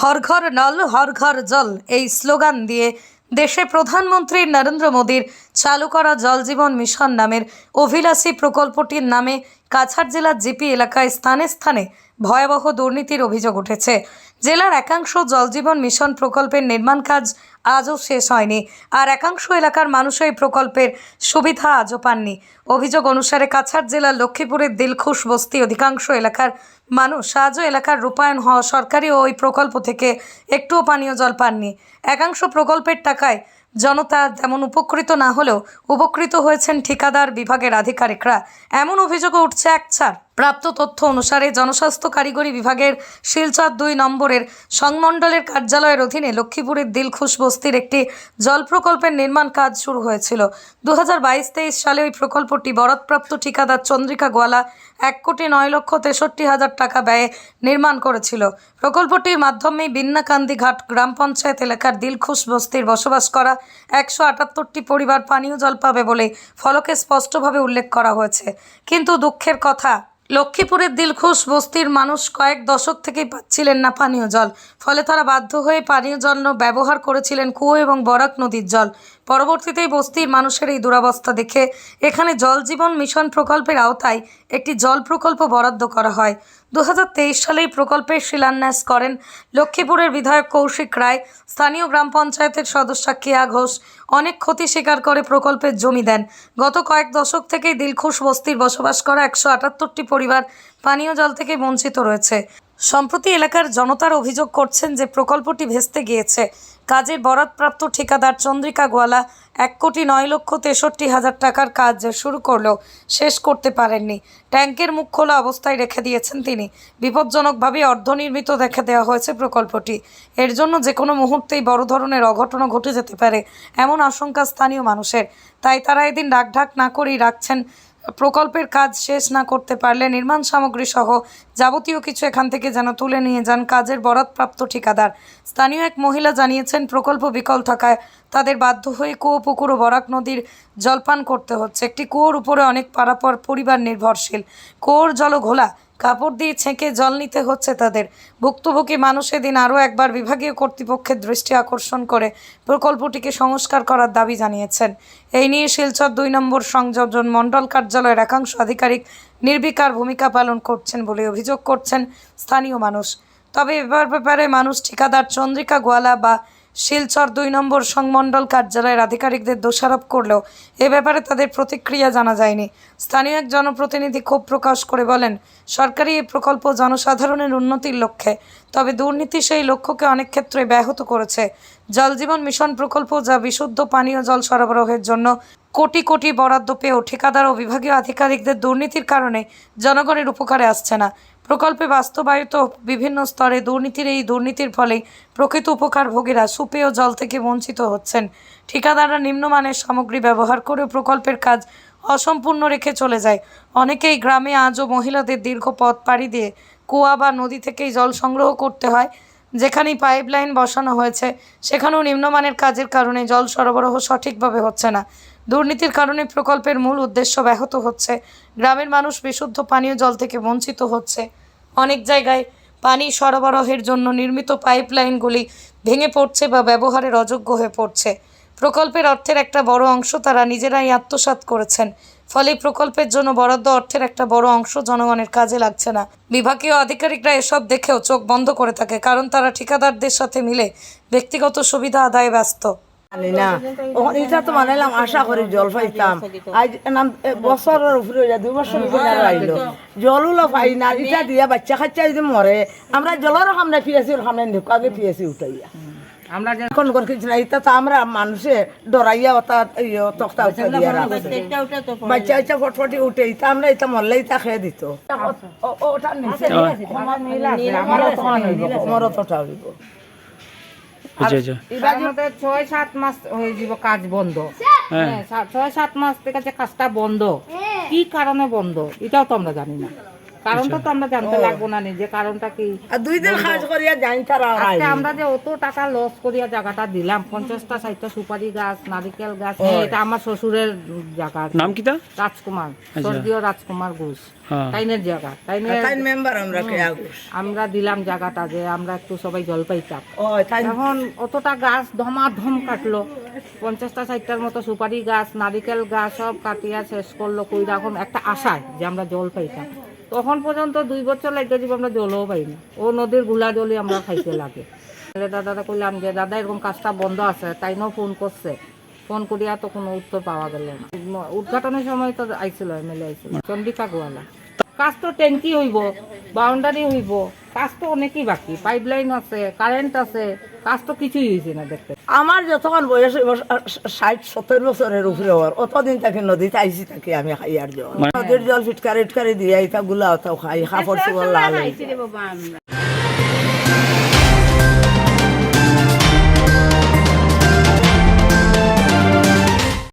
হর ঘর নল হর ঘর জল এই স্লোগান দিয়ে দেশে প্রধানমন্ত্রী নরেন্দ্র মোদীর চালু করা জল জীবন মিশন নামের অভিলাষী প্রকল্পটির নামে কাছাড় জেলার জিপি এলাকায় স্থানে স্থানে ভয়াবহ দুর্নীতির অভিযোগ উঠেছে। জেলার একাংশ জল জীবন মিশন প্রকল্পের নির্মাণ কাজ আজও শেষ হয়নি, আর একাংশ এলাকার মানুষ এই প্রকল্পের সুবিধা আজও পাননি। অভিযোগ অনুসারে কাছাড় জেলার লক্ষ্মীপুরের দিলখুশ বস্তি অধিকাংশ এলাকার মানুষ আজও এলাকার রূপায়ণ হওয়া সরকারি ওই প্রকল্প থেকে একটুও পানীয় জল পাননি। একাংশ প্রকল্পের টাকায় জনতা তেমন উপকৃত না হলেও উপকৃত হয়েছেন ঠিকাদার বিভাগের আধিকারিকরা। এমন অভিযোগও উঠছে এক ছাড়। প্রাপ্ত তথ্য অনুসারে জনস্বাস্থ্য কারিগরি বিভাগের শিলচর দুই নম্বরের সংমণ্ডলের কার্যালয়ের অধীনে লক্ষ্মীপুরের দিলখুশ বস্তির একটি জল প্রকল্পের নির্মাণ কাজ শুরু হয়েছিল। দু হাজার সালে ওই প্রকল্পটি বরাদপ্রাপ্ত ঠিকাদার চন্দ্রিকা গোয়ালা এক কোটি নয় লক্ষ তেষট্টি হাজার টাকা ব্যয়ে নির্মাণ করেছিল। প্রকল্পটির মাধ্যমে বিন্নাকান্দি ঘাট গ্রাম পঞ্চায়েত এলাকার দিলখুশ বস্তির বসবাস করা একশো আটাত্তরটি পরিবার পানীয় জল পাবে বলে ফলকে স্পষ্টভাবে উল্লেখ করা হয়েছে। কিন্তু দুঃখের কথা লক্ষ্মীপুরের দিলখুশ বস্তির মানুষ কয়েক দশক থেকেই পাচ্ছিলেন না পানীয় জল। ফলে তারা বাধ্য হয়ে পানীয় জল ব্যবহার করেছিলেন কুয়ো এবং বরাক নদীর জল। পরবর্তীতেই বস্তির মানুষের এই দুরাবস্থা দেখে এখানে জল জীবন মিশন প্রকল্পের আওতায় একটি জল প্রকল্প বরাদ্দ করা হয়। দু সালে এই প্রকল্পের শিলান্যাস করেন লক্ষ্মীপুরের বিধায়ক কৌশিক রায়। স্থানীয় গ্রাম পঞ্চায়েতের সদস্যা কেয়া ঘোষ অনেক ক্ষতি স্বীকার করে প্রকল্পের জমি দেন। গত কয়েক দশক থেকেই দিলখুশ বস্তির বসবাস করা একশো আটাত্তরটি পরিবার পানীয় জল থেকে বঞ্চিত রয়েছে। সম্প্রতি এলাকার জনতার অভিযোগ করছেন যে প্রকল্পটি ভেস্তে গিয়েছে। কাজের বরাদপ্রাপ্ত ঠিকাদার চন্দ্রিকা গোয়ালা এক কোটি নয় লক্ষ তেষট্টি হাজার টাকার কাজ শুরু করলেও শেষ করতে পারেননি। ট্যাঙ্কের মুখ খোলা অবস্থায় রেখে দিয়েছেন তিনি। বিপজ্জনকভাবে অর্ধনির্মিত দেখে দেওয়া হয়েছে প্রকল্পটি। এর জন্য যে কোনো মুহূর্তেই বড় ধরনের অঘটনও ঘটে যেতে পারে, এমন আশঙ্কা স্থানীয় মানুষের। তাই তারা এদিন ডাকঢাক না করেই রাখছেন প্রকল্পের কাজ শেষ না করতে পারলে নির্মাণ সামগ্রী সহ যাবতীয় কিছু এখান থেকে যেন তুলে নিয়ে যান কাজের বরাদপ্রাপ্ত ঠিকাদার। স্থানীয় এক মহিলা জানিয়েছেন, প্রকল্প বিকল থাকায় তাদের বাধ্য হয়ে কুয়োপুকুর ও বরাক নদীর জলপান করতে হচ্ছে। একটি কুয়োর উপরে অনেক পারাপর পরিবার নির্ভরশীল। কুয়োর জল ঘোলা। কাপড় দিয়ে ছেঁকে জল নিতে হচ্ছে তাদের। ভুক্তভোগী মানুষ এদিন আরও একবার বিভাগীয় কর্তৃপক্ষের দৃষ্টি আকর্ষণ করে প্রকল্পটিকে সংস্কার করার দাবি জানিয়েছেন। এই নিয়ে শিলচর দুই নম্বর সংযোজন মণ্ডল কার্যালয়ের একাংশ আধিকারিক নির্বিকার ভূমিকা পালন করছেন বলে অভিযোগ করছেন স্থানীয় মানুষ। তবে এবার ব্যাপারে মানুষ ঠিকাদার চন্দ্রিকা গোয়ালা বা শিলচর দুই নম্বর সংমণ্ডল কার্যালয়ের আধিকারিকদের দোষারোপ করলেও এ ব্যাপারে তাদের প্রতিক্রিয়া জানা যায়নি। স্থানীয় এক জনপ্রতিনিধি ক্ষোভ প্রকাশ করে বলেন, সরকারি এই প্রকল্প জনসাধারণের উন্নতির লক্ষ্যে, তবে দুর্নীতি সেই লক্ষ্যকে অনেক ক্ষেত্রে ব্যাহত করেছে। জল জীবন মিশন প্রকল্প যা বিশুদ্ধ পানীয় জল সরবরাহের জন্য কোটি কোটি বরাদ্দ পেয়েও ঠিকাদার ও বিভাগীয় আধিকারিকদের দুর্নীতির কারণে জনগণের উপকারে আসছে না। প্রকল্পে বাস্তবায়িত বিভিন্ন স্তরে দুর্নীতির এই দুর্নীতির ফলে প্রকৃত উপকারভোগীরা সুপেয় জল থেকে বঞ্চিত হচ্ছেন। ঠিকাদাররা নিম্নমানের সামগ্রী ব্যবহার করে প্রকল্পের কাজ অসম্পূর্ণ রেখে চলে যায়। অনেকেই গ্রামে আজও মহিলাদের দীর্ঘ পথ পাড়ি দিয়ে কুয়া বা নদী থেকেই জল সংগ্রহ করতে হয়, যেখানেই পাইপ লাইন বসানো হয়েছে, সেখানেও নিম্নমানের কাজের কারণে জল সরবরাহ সঠিকভাবে হচ্ছে না। দুর্নীতির কারণে প্রকল্পের মূল উদ্দেশ্য ব্যাহত হচ্ছে। গ্রামের মানুষ বিশুদ্ধ পানীয় জল থেকে বঞ্চিত হচ্ছে। অনেক জায়গায় পানি সরবরাহের জন্য নির্মিত পাইপলাইনগুলি ভেঙে পড়ছে বা ব্যবহারের অযোগ্য হয়ে পড়ছে। প্রকল্পের অর্থের একটা বড় অংশ তারা নিজেরাই আত্মসাৎ করেছেন। ফলে প্রকল্পের জন্য বরাদ্দ অর্থের একটা বড় অংশ জনগণের কাজে লাগছে না। বিভাগীয় আধিকারিকরা এসব দেখেও চোখ বন্ধ করে থাকে, কারণ তারা ঠিকাদারদের সাথে মিলে ব্যক্তিগত সুবিধা আদায়ে ব্যস্ত। জানি না। ও এটা তো মানাইলাম আশা করি জল পাইতাম আজ নাম বছরের উপরে যা দুই বছর উপরে আইলো। জলও পাই না এটা দিয়া বাচ্চা খাচ্চা যদি মরে আমরা জলের সামনে সামনে ঢুকাবে উঠাইয়া। আমরা যে এখন না এটা তো আমরা মানুষে ডরাইয়া ওটা ইয়ে তক্তা উঠে দিয়া বাচ্চা বাচ্চা ফটফটি উঠে এটা আমরা এটা মরলে এটা খেয়ে দিত। ও- ও- ওটা নিচে আমারও তো হইব আমারও তো হইব। মধ্যে ছয় সাত মাস হয়ে যাব কাজ বন্ধ। হ্যাঁ। ছয় সাত মাস থেকে কাজটা বন্ধ। কি কারণে বন্ধ? এটাও তো আমরা জানি না। কারণটা তো আমরা জানতে লাগবো না নি যে কারণটা কি? দুই দিন কাজ করিয়া জানি তারা আজকে আমরা যে অত টাকা লস করিয়া জায়গাটা দিলাম পঞ্চাশটা ষাটটা সুপারি গাছ নারিকেল গাছ এটা আমার শ্বশুরের জায়গা নাম কিতা রাজকুমার স্বর্গীয় রাজকুমার ঘোষ। হ্যাঁ। তাইনের জায়গা। তাইনের তাই মেম্বার আমরা আমরা দিলাম জায়গাটা যে আমরা একটু সবাই জল পাইতাম এখন অতটা গাছ ধমাধম কাটলো। পঞ্চাশটা ষাটটার মতো সুপারি গাছ নারিকেল গাছ সব কাটিয়া শেষ করল কইরা এখন একটা আশায় যে আমরা জল পাইতাম তখন পর্যন্ত দুই বছর লাগে যাব আমরা জলও পাই না। ও নদীরগুলা জলই আমরা খাইতে লাগে। দাদাটা কইলাম যে দাদা, এরকম কাজটা বন্ধ আছে, তাই তাইনও ফোন করছে? ফোন করিয়া তো কোনো উত্তর পাওয়া গেল না। উদ্ঘাটনের সময় তো আইছিল এ আইছিল চন্ডিকা গোয়ালা কাজ তো ট্যাঙ্কি হইব। বাউন্ডারি হইব। কাজ তো অনেকই বাকি। পাইপ লাইন আছে কারেন্ট আছে কাজ তো কিছুই হয়েছে না দেখতে। আমার যতক্ষণ বয়স হইব ষাট সত্তর বছরের উপরে হওয়ার অতদিন তাকে নদীতে আইসি তাকে আমি খাই আর জল নদীর জল ফিটকারি ইটকারি দিয়ে এটা গুলা ওটাও খাই কাপড় চোপড় লাল।